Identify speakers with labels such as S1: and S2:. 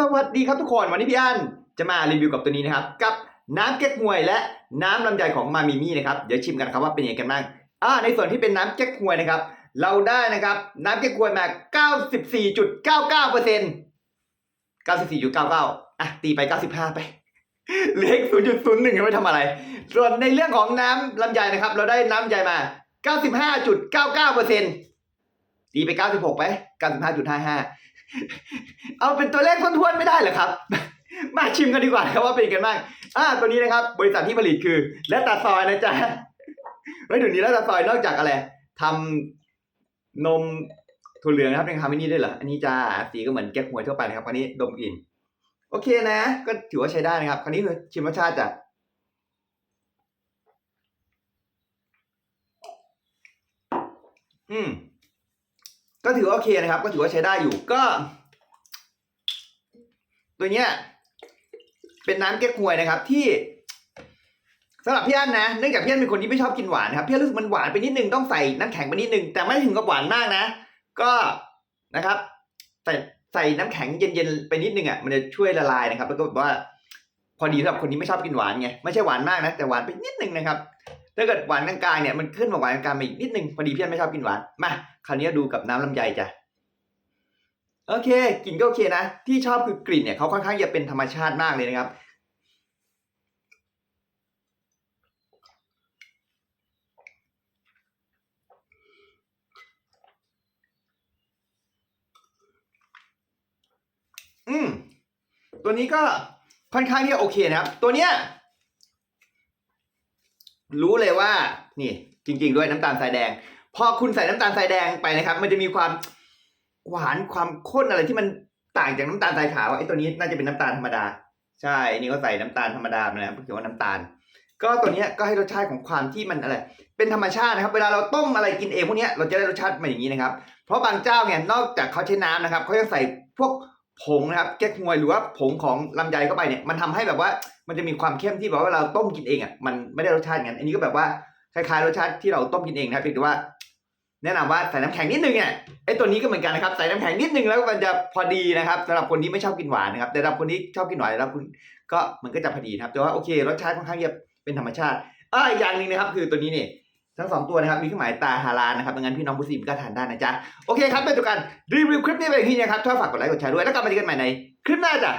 S1: สวัสดีครับทุกคน วันนี้พี่อันจะมารีวิวกับตัวนี้นะครับ กับน้ำเก๊กฮวยและน้ำลำไยของมามิมี่นะครับเดี๋ยวชิมกันครับว่าเป็นยังไงกันบ้างอ่าในส่วนที่เป็นน้ำเก๊กฮวยนะครับ เราได้นะครับน้ำเก๊กฮวยมา 94.99เปอร์เซ็นต์94.99อะตีไป 95 ไปเลืออีก0.01ไว้ทำอะไร ส่วนในเรื่องของน้ำลำไยนะครับ เราได้น้ำลำไยมา 95.99เปอร์เซ็นต์ตีไป 96 ไป 95.55 เอาเป็นตัวเลขทวนๆไม่ได้เหรอครับ มาชิมกันดีกว่าครับว่าเป็นยังกันบ้างอ่าตัวนี้นะครับ บริษัทที่ผลิตคือ และตาซอยนะจ๊ะไม่ถึงนี้และตาซอยนอกจากอะไรทำนมถั่วเหลืองนะครับยังทำไม่นี่ด้วยเหรออันนี้จ้าสีก็เหมือนแก้หวยทั่วไปนะครับคราวนี้ดมกลิ่นโอเคนะ ก็ถือว่าใช้ได้นะครับ คราวนี้ชิมรสชาติจ้ะอืม ก็ถือว่าโอเคนะครับ ก็ถือว่าใช้ได้อยู่ก็ ตัวเนี้ยเป็นน้ำเก๊กฮวยนะครับ ที่สำหรับพี่อันนะเนื่องจากพี่อันเป็นคนที่ไม่ชอบกินหวานนะครับพี่อันรู้สึกมันหวานไปนิดนึงต้องใส่น้ำแข็งไปนิดนึงแต่ไม่ถึงกับหวานมากนะ ก็นะครับใส่ใส่น้ำแข็งเย็นๆไปนิดนึงอะมันจะช่วยละลายนะครับ แล้วก็แบบว่าพอดีสำหรับคนที่ไม่ชอบกินหวานไงไม่ใช่หวานมากนะแต่หวานไปนิดนึงนะครับ ถ้าเกิดหวานกลางๆเนี่ยมันขึ้นมาหวานกลางๆมาอีกนิดนึงพอดีเพี่อนไม่ชอบกินหวานมาคราวนี้ดูกับน้ำลำไยจ้ะโอเคกลิ่นก็โอเคนะ ที่ชอบคือกลิ่นเนี่ยเขาค่อนข้างจะเป็นธรรมชาติมากเลยนะครับอืมตัวนี้ก็ค่อนข้างที่จะโอเคนะครับ ตัวเนี้ย รู้เลยว่านี่จริง ๆ ด้วยน้ำตาลทรายแดง พอคุณใส่น้ำตาลทรายแดงไปนะครับ มันจะมีความหวานความข้นอะไรที่มันต่างจากน้ำตาลทรายขาวไอ้ตัวนี้น่าจะเป็นน้ำตาลธรรมดา ใช่อันนี่ก็ใส่น้ำตาลธรรมดาไปนะครับเขียนว่าน้ำตาล ก็ตัวนี้ก็ให้รสชาติของความที่มันอะไร เป็นธรรมชาตินะครับ เวลาเราต้มอะไรกินเองพวกนี้เราจะได้รสชาติมาอย่างนี้นะครับ เพราะบางเจ้าเนี่ยนอกจากเขาใช้น้ำนะครับเขายังใส่พวก ผงนะครับแก๊กฮวยหรือว่าผงของลำไยเข้าไปเนี่ยมันทำให้แบบว่ามันจะมีความเข้มที่แบบว่าเราต้มกินเองอะมันไม่ได้รสชาติงั้นอันนี้ก็แบบว่าคล้ายๆรสชาติที่เราต้มกินเองนะเพียงแต่ว่า แนะนำว่าใส่น้ำแข็งนิดนึงเนี่ยไอ้ตัวนี้ก็เหมือนกันนะครับใส่น้ำแข็งนิดนึงแล้วมันจะพอดีนะครับสำหรับคนที่ไม่ชอบกินหวานนะครับแต่สำหรับคนที่ชอบกินหวานแล้วคุณก็มันก็จะพอดีนะครับแต่ว่าโอเครสชาติค่อนข้างจะเป็นธรรมชาติอ่าอย่างหนึ่งนะครับคือตัวนี้เนี่ย ทั้งสองตัวนะครับ มีเครื่องหมายตาฮาลาลนะครับดังนั้นพี่น้องผู้สิมก็ทานได้นะจ๊ะ โอเคครับเป็นตัวการรีวิวคลิปนี้ไปที่นี่นะครับถ้าฝากกดไลค์กดแชร์ด้วย แล้วกลับมาเจอกันใหม่ในคลิปหน้าจ้ะ